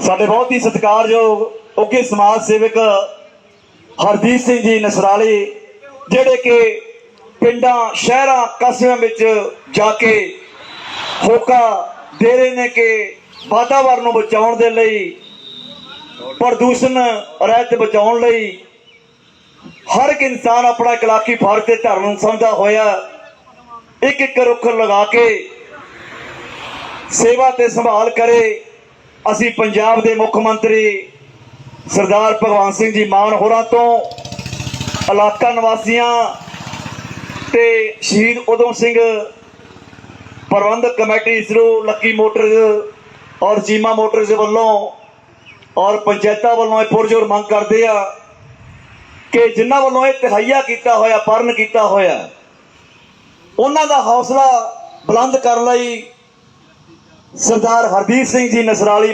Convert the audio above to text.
ਸਾਡੇ ਬਹੁਤ ਹੀ ਸਤਿਕਾਰਯੋਗ ਉੱਘੇ ਸਮਾਜ ਸੇਵਕ ਹਰਦੀਪ ਸਿੰਘ ਜੀ ਨਸਰਾਲੀ, ਜਿਹੜੇ ਕਿ ਪਿੰਡਾਂ, ਸ਼ਹਿਰਾਂ, ਕਸਬਿਆਂ ਵਿੱਚ ਜਾ ਕੇ ਹੋਕਾ ਦੇ ਰਹੇ ਨੇ ਕਿ ਵਾਤਾਵਰਨ ਨੂੰ ਬਚਾਉਣ ਦੇ ਲਈ, ਪ੍ਰਦੂਸ਼ਣ ਰਹਿਤ ਬਚਾਉਣ ਲਈ ਹਰ ਇੱਕ ਇਨਸਾਨ ਆਪਣਾ ਇਕਲਾਕੀ ਫਰਜ਼ ਤੇ ਧਰਮ ਨੂੰ ਸਮਝਦਾ ਹੋਇਆ ਇੱਕ ਇੱਕ ਰੁੱਖ ਲਗਾ ਕੇ ਸੇਵਾ ਤੇ ਸੰਭਾਲ ਕਰੇ। ਅਸੀਂ ਪੰਜਾਬ ਦੇ ਮੁੱਖ ਮੰਤਰੀ ਸਰਦਾਰ ਭਗਵੰਤ ਸਿੰਘ ਜੀ ਮਾਨ ਹੋਰਾਂ ਤੋਂ ਇਲਾਕਾ ਨਿਵਾਸੀਆਂ ਤੇ ਸ਼ਹੀਦ ਉਦਮ ਸਿੰਘ ਪ੍ਰਬੰਧਕ ਕਮੇਟੀ ਇਸਰੋ ਲੱਕੀ ਮੋਟਰਜ਼ ਔਰ ਜੀਮਾ ਮੋਟਰਜ਼ ਦੇ ਵੱਲੋਂ ਔਰ ਪੰਚਾਇਤਾਂ ਵੱਲੋਂ ਇਹ ਪੁਰਜੋਰ ਮੰਗ ਕਰਦੇ ਆ ਕਿ ਜਿਨ੍ਹਾਂ ਵੱਲੋਂ ਇਹ ਤਹਈਆ ਕੀਤਾ ਹੋਇਆ ਪਰਨ ਕੀਤਾ ਹੋਇਆ, ਉਹਨਾਂ ਦਾ ਹੌਸਲਾ ਬੁਲੰਦ ਕਰਨ ਲਈ ਸਰਦਾਰ ਹਰਦੀਪ ਸਿੰਘ ਜੀ ਨਸਰਾਲੀ